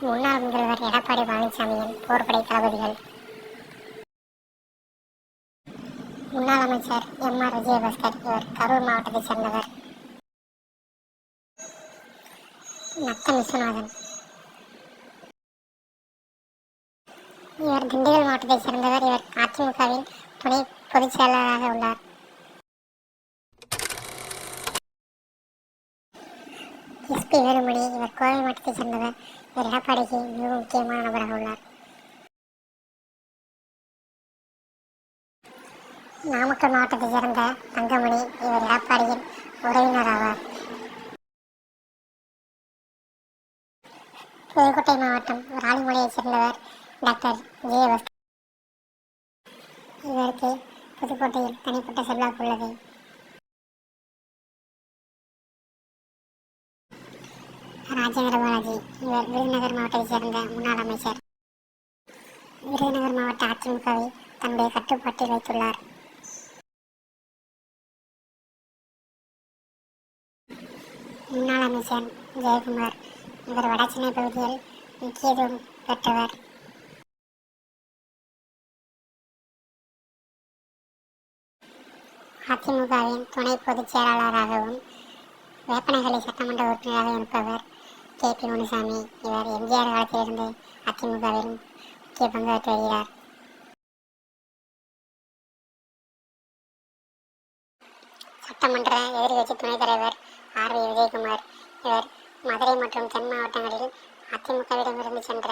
முன்னாள் முதல்வர் எடப்பாடி பழனிசாமியின் போர்படை தளபதிகள். முன்னாள் அமைச்சர் எம் ஆர் விஜயபாஸ்கர் இவர் கரூர் மாவட்டத்தைச் சேர்ந்தவர். நத்தம் விஸ்வநாதன். இவர் திண்டுக்கல் மாவட்டத்தைச் சேர்ந்தவர். இவர் அதிமுகவின் துணை பொதுச் செயலாளராக உள்ளார். எஸ்பி வேலுமணி இவர் கோவை மாவட்டத்தைச் சேர்ந்தவர். இவர் எடப்பாடிக்கு மிக முக்கியமான நபராக உள்ளார். நாமக்கல் மாவட்டத்தைச் சேர்ந்த தங்கமணி இவர் எடப்பாடியின் உறவினர் ஆவார். புதுக்கோட்டை மாவட்டம் ராணிமலையைச் சேர்ந்தவர் டாக்டர் விஜயபாஸ்கர் இவருக்கு புதுக்கோட்டையில் தனிப்பட்ட செல்வாக்கு உள்ளது. ராஜேந்திர பாலாஜி இவர் விருதுநகர் மாவட்டத்தைச் சேர்ந்த முன்னாள் அமைச்சர். விருதுநகர் மாவட்ட அதிமுகவை தன்னுடைய கட்டுப்பாட்டில் வைத்துள்ளார். முன்னாள் அமைச்சர் ஜெயக்குமார் இவர் வடசென்னை பகுதியில் முக்கியத்துவம் பெற்றவர். அதிமுகவின் துணை பொதுச் செயலாளராகவும் வேப்பனகலை சட்டமன்ற உறுப்பினராக இருப்பவர் கே பி முனுசாமி இவர் எம்ஜிஆர் காலத்திலிருந்து அதிமுகவில் முக்கிய பங்காற்றி வருகிறார். சட்டமன்ற எதிர்கட்சி துணைத் தலைவர் ஆர் வி விஜயகுமார் இவர் மதுரை மற்றும் தென் மாவட்டங்களில் அதிமுகவிடமிருந்து சென்ற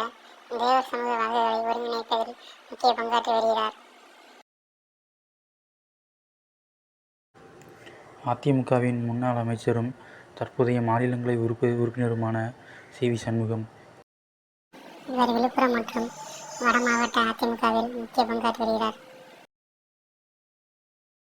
தேவர் சமூக வாக்குகளை ஒருங்கிணைப்பதில் முக்கிய பங்காற்றி வருகிறார். அதிமுகவின் முன்னாள் அமைச்சரும் தற்போதைய மாநிலங்களை உறுப்பு உறுப்பினருமான சி. வி. சண்முகம். இவர் விழுப்புரம் மற்றும் வட மாவட்ட அதிமுகவில் முக்கிய பங்காற்றி வருகிறார்.